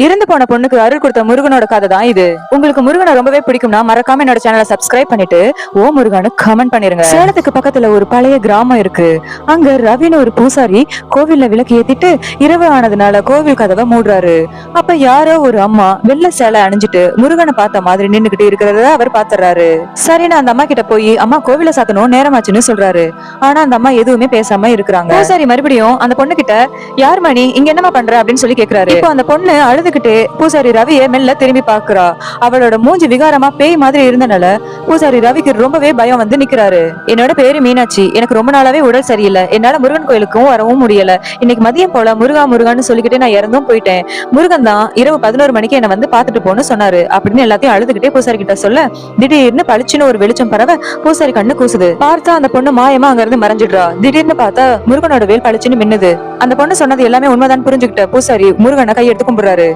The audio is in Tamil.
இறந்து போன பொண்ணுக்கு அருள் கொடுத்த முருகனோட கதை தான் இது. உங்களுக்கு முருகனை ரொம்பவே பிடிக்கும்னா மறக்காம என்னோட சேனலை சப்ஸ்கிரைப் பண்ணிட்டு ஓ முருகனு கமெண்ட் பண்ணிருங்க. சேலத்துக்கு பக்கத்துல ஒரு பழைய கிராமம் இருக்கு. அங்க ரவின்னு ஒரு பூசாரி கோவில்ல விளக்கு ஏத்திட்டு இரவு ஆனதுனால கோவில் கதவை மூடுறாரு. அப்ப யாரோ ஒரு அம்மா வெள்ள சேலை அணிஞ்சிட்டு முருகனை பார்த்த மாதிரி நின்னுகிட்டு இருக்கிறத அவர் பாத்துறாரு. சரின்னு அந்த அம்மா கிட்ட போய் அம்மா கோவில சாத்தணும் நேரமாச்சுன்னு சொல்றாரு. ஆனா அந்த அம்மா எதுவுமே பேசாம இருக்கிறாங்க. பூசாரி மறுபடியும் அந்த பொண்ணு கிட்ட யார் மணி இங்க என்னமா பண்ற? அப்படின்னு சொல்லி கேக்குறாரு. இப்போ அந்த பொண்ணு அழுதுகிட்டு பூசாரி ரவிய மெல்ல திரும்பி பாக்குறா அவளோட மூஞ்சி விகாரமா பேய் மாதிரி இருந்தனால பூசாரி ரவிக்கு ரொம்பவே பயம் வந்து நிக்கிறாரு. என்னோட பேரு மீனாட்சி. எனக்கு ரொம்ப நாளாவே உடல் சரியில்லை. என்னால முருகன் கோயிலுக்கும் வரவும் முடியல. இன்னைக்கு மதியம் போல முருகா முருகான்னு சொல்லிக்கிட்டே நான் இறந்தும் போயிட்டேன். முருகன் தான் இரவு பதினோரு மணிக்கு என்ன வந்து பாத்துட்டு போன்னு சொன்னாரு. அப்படின்னு எல்லாத்தையும் அழுதுகிட்டே பூசாரி கிட்ட சொல்ல திடீர்னு பளிச்சுன்னு ஒரு வெளிச்சம் பரவ பூசாரி கண்ணு கூசுது. பார்த்தா அந்த பொண்ணு மாயமா அங்க இருந்து மறைஞ்சிடுறா. திடீர்னு பார்த்தா முருகனோட வேல் பளிச்சுன்னு மின்னுது. அந்த பொண்ணு சொன்னது எல்லாமே உண்மைதான் புரிஞ்சுக்கிட்ட பூசாரி முருகனை கையெடுத்து கும்பிடுறாரு.